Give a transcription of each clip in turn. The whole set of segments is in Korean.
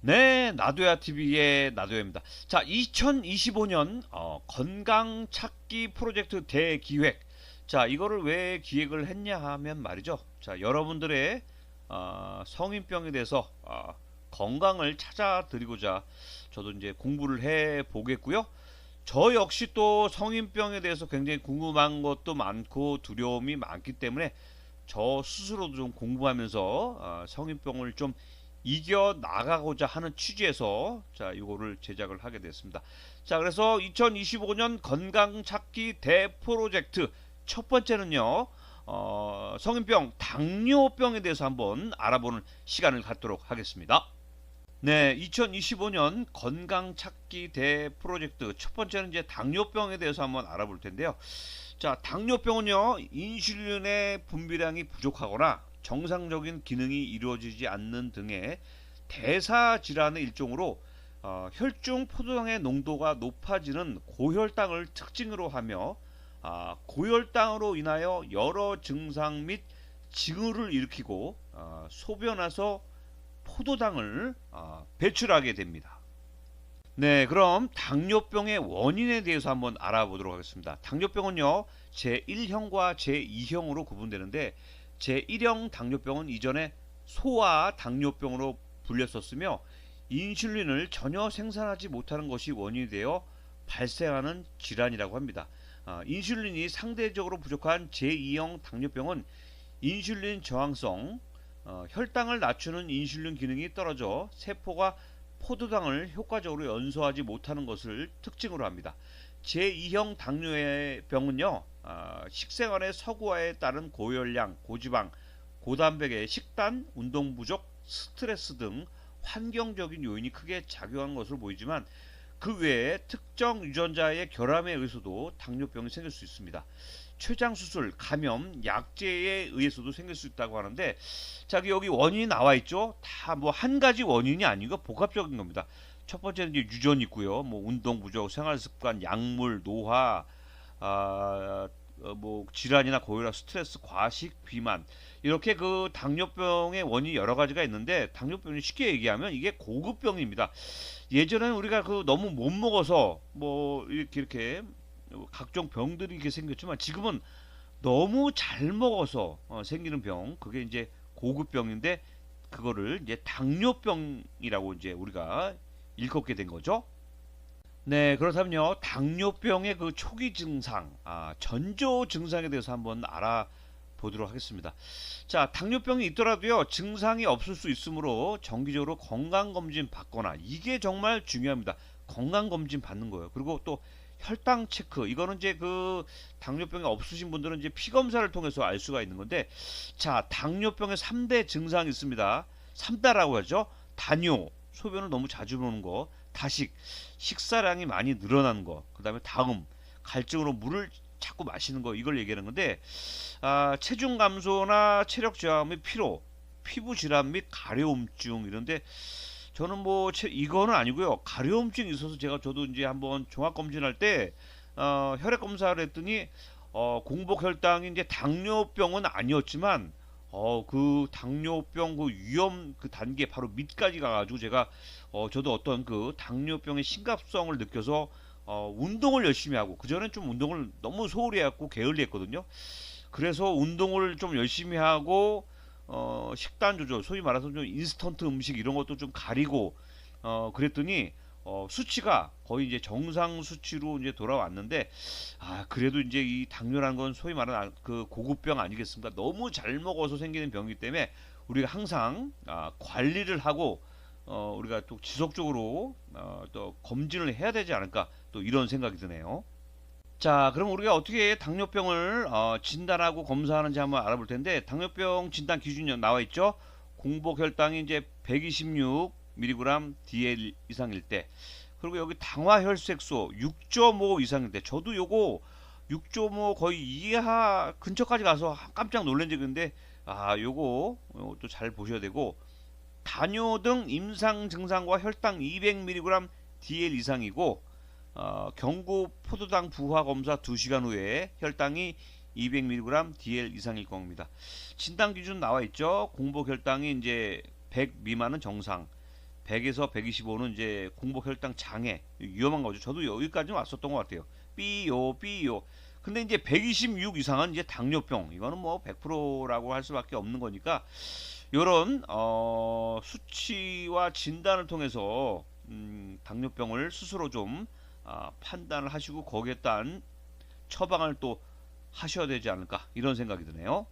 네, 나도야 TV의 나도야입니다. 자, 2025년 어, 건강 찾기 프로젝트 대기획. 자, 이거를 왜 기획을 했냐 하면 말이죠. 자, 여러분들의 어, 성인병에 대해서 어, 건강을 찾아드리고자 저도 이제 공부를 해 보겠고요. 저 역시 또 성인병에 대해서 굉장히 궁금한 것도 많고 두려움이 많기 때문에 저 스스로도 좀 공부하면서 어, 성인병을 좀 이겨 나가고자 하는 취지에서 자 이거를 제작을 하게 됐습니다. 자 그래서 2025년 건강 찾기 대 프로젝트 첫 번째는요 어, 성인병 당뇨병에 대해서 한번 알아보는 시간을 갖도록 하겠습니다. 네, 2025년 건강 찾기 대 프로젝트 첫 번째는 이제 당뇨병에 대해서 한번 알아볼 텐데요. 자, 당뇨병은요 인슐린의 분비량이 부족하거나 정상적인 기능이 이루어지지 않는 등의 대사 질환의 일종으로 어, 혈중 포도당의 농도가 높아지는 고혈당을 특징으로 하며 아, 고혈당으로 인하여 여러 증상 및 징후를 일으키고 어, 소변에서 포도당을 어, 배출하게 됩니다. 네, 그럼 당뇨병의 원인에 대해서 한번 알아보도록 하겠습니다. 당뇨병은요, 제1형과 제2형으로 구분되는데 제1형 당뇨병은 이전에 소아 당뇨병으로 불렸었으며 인슐린을 전혀 생산하지 못하는 것이 원인이 되어 발생하는 질환이라고 합니다. 아, 인슐린이 상대적으로 부족한 제2형 당뇨병은 인슐린 저항성, 어, 혈당을 낮추는 인슐린 기능이 떨어져 세포가 포도당을 효과적으로 연소하지 못하는 것을 특징으로 합니다. 제2형 당뇨의 병은요, 아, 식생활의 서구화에 따른 고열량, 고지방, 고단백의 식단, 운동 부족, 스트레스 등 환경적인 요인이 크게 작용한 것으로 보이지만 그 외에 특정 유전자의 결함에 의해서도 당뇨병이 생길 수 있습니다. 췌장 수술, 감염, 약제에 의해서도 생길 수 있다고 하는데 자 여기 원인이 나와 있죠. 다 뭐 한 가지 원인이 아니고 복합적인 겁니다. 첫 번째는 이제 유전이 있고요. 뭐 운동 부족, 생활 습관, 약물, 노화, 아, 어, 뭐 질환이나 고혈압, 스트레스, 과식, 비만 이렇게 그 당뇨병의 원인이 여러 가지가 있는데 당뇨병이 쉽게 얘기하면 이게 고급병입니다. 예전에는 우리가 그 너무 못 먹어서 뭐 이렇게 이렇게 각종 병들이 이렇게 생겼지만 지금은 너무 잘 먹어서 어, 생기는 병 그게 이제 고급병인데 그거를 이제 당뇨병이라고 이제 우리가 일컫게 된 거죠. 네, 그렇다면요. 당뇨병의 그 초기 증상, 아, 전조 증상에 대해서 한번 알아보도록 하겠습니다. 자, 당뇨병이 있더라도요. 증상이 없을 수 있으므로 정기적으로 건강 검진 받거나 이게 정말 중요합니다. 건강 검진 받는 거예요. 그리고 또 혈당 체크 이거는 이제 그 당뇨병이 없으신 분들은 이제 피 검사를 통해서 알 수가 있는 건데 자 당뇨병의 3대 증상이 있습니다 3다라고 하죠 단뇨 소변을 너무 자주 보는 거 다식 식사량이 많이 늘어나는 거그 다음에 다음 갈증으로 물을 자꾸 마시는 거 이걸 얘기하는 건데 아, 체중 감소나 체력 저하 및 피로 피부 질환 및 가려움증 이런데 저는 뭐 이거는 아니고요. 가려움증이 있어서 제가 저도 이제 한번 종합 검진할 때 어, 혈액 검사를 했더니 어, 공복 혈당이 이제 당뇨병은 아니었지만 어, 그 당뇨병 그 위험 그 단계 바로 밑까지 가가지고 제가 어, 저도 어떤 그 당뇨병의 심각성을 느껴서 어, 운동을 열심히 하고 그 전엔 좀 운동을 너무 소홀히 했고 게을리 했거든요. 그래서 운동을 좀 열심히 하고 어, 식단 조절, 소위 말해서 좀 인스턴트 음식 이런 것도 좀 가리고 어, 그랬더니 어, 수치가 거의 이제 정상 수치로 이제 돌아왔는데 아 그래도 이제 이 당뇨라는 건 소위 말하는 그 고급병 아니겠습니까? 너무 잘 먹어서 생기는 병이기 때문에 우리가 항상 아, 관리를 하고 어, 우리가 또 지속적으로 어, 또 검진을 해야 되지 않을까 또 이런 생각이 드네요. 자, 그럼 우리가 어떻게 당뇨병을 어, 진단하고 검사하는지 한번 알아볼 텐데 당뇨병 진단 기준이 나와 있죠. 공복 혈당이 이제 126mg DL 이상일 때 그리고 여기 당화 혈색소 6.5 이상일 때 저도 요거 6.5 거의 이하 근처까지 가서 깜짝 놀란 적이 있는데 아 요거 요것도 잘 보셔야 되고 단뇨 등 임상 증상과 혈당 200mg DL 이상이고 어, 경고 포도당 부화 검사 2시간 후에 혈당이 200mg DL 이상일 겁니다. 진단 기준 나와 있죠. 공복 혈당이 이제 100 미만은 정상, 100에서 125는 이제 공복 혈당 장애 위험한 거죠. 저도 여기까지 왔었던 것 같아요. 삐요 삐요. 근데 이제 126 이상은 이제 당뇨병. 이거는 뭐 100%라고 할 수밖에 없는 거니까 요런 어, 수치와 진단을 통해서 음, 당뇨병을 스스로 좀 아, 판단을 하시고 거기에 따른 처방을 또 하셔야 되지 않을까 이런 생각이 드네요.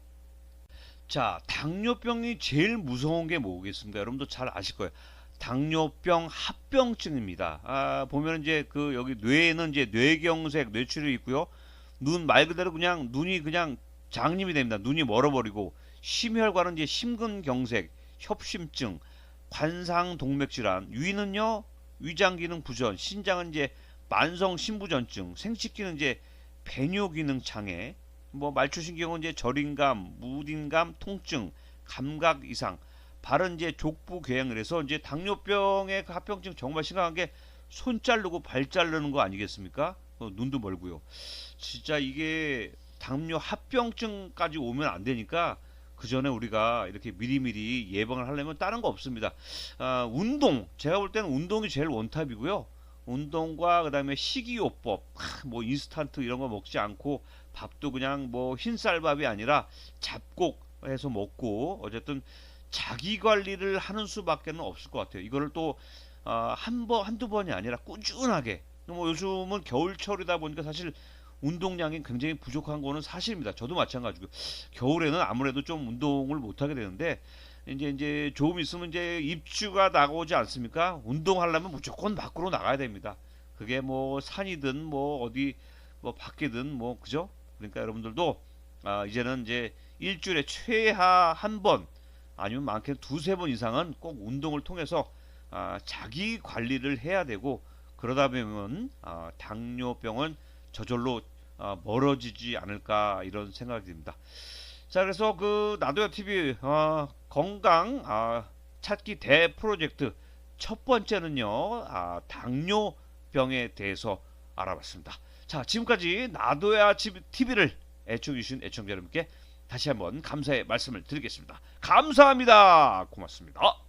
자, 당뇨병이 제일 무서운 게 뭐겠습니까? 여러분도 잘 아실 거예요. 당뇨병 합병증입니다. 아, 보면 이제 그 여기 뇌에는 이제 뇌경색, 뇌출혈이 있고요. 눈 말 그대로 그냥 눈이 그냥 장님이 됩니다. 눈이 멀어버리고 심혈관은 이제 심근경색, 협심증, 관상동맥 질환, 위는요 위장 기능 부전, 신장은 이제 만성 신부전증, 생식기는 이제 배뇨 기능 장애, 뭐 말초신경은 이제 저림감, 무딘감, 통증, 감각 이상, 발은 이제 족부 궤양을 해서 이제 당뇨병의 그 합병증 정말 심각한 게 손 자르고 발 자르는 거 아니겠습니까? 어, 눈도 멀고요. 진짜 이게 당뇨 합병증까지 오면 안 되니까 그 전에 우리가 이렇게 미리미리 예방을 하려면 다른 거 없습니다. 아, 운동 제가 볼 때는 운동이 제일 원탑이고요. 운동과 그다음에 식이요법, 하, 뭐 인스턴트 이런 거 먹지 않고 밥도 그냥 뭐 흰쌀밥이 아니라 잡곡 해서 먹고 어쨌든 자기 관리를 하는 수밖에 는 없을 것 같아요. 이거를 또 어, 한 번, 한두 번이 아니라 꾸준하게. 뭐 요즘은 겨울철이다 보니까 사실 운동량이 굉장히 부족한 거는 사실입니다. 저도 마찬가지고 겨울에는 아무래도 좀 운동을 못 하게 되는데 이제 이제 조금 있으면 이제 입추가 나오지 않습니까? 운동하려면 무조건 밖으로 나가야 됩니다. 그게 뭐 산이든 뭐 어디 뭐 밖이든 뭐 그죠? 그러니까 여러분들도 아, 이제는 이제 일주일에 최하 한 번 아니면 많게는 두세 번 이상은 꼭 운동을 통해서 아, 자기 관리를 해야 되고 그러다 보면 아, 당뇨병은 저절로 아, 멀어지지 않을까 이런 생각이 듭니다. 자 그래서 그 나도야 TV 어, 건강 아, 찾기 대 프로젝트 첫 번째는요 아, 당뇨병에 대해서 알아봤습니다. 자 지금까지 나도야 TV를 애청해 주신 애청자 여러분께 다시 한번 감사의 말씀을 드리겠습니다. 감사합니다. 고맙습니다.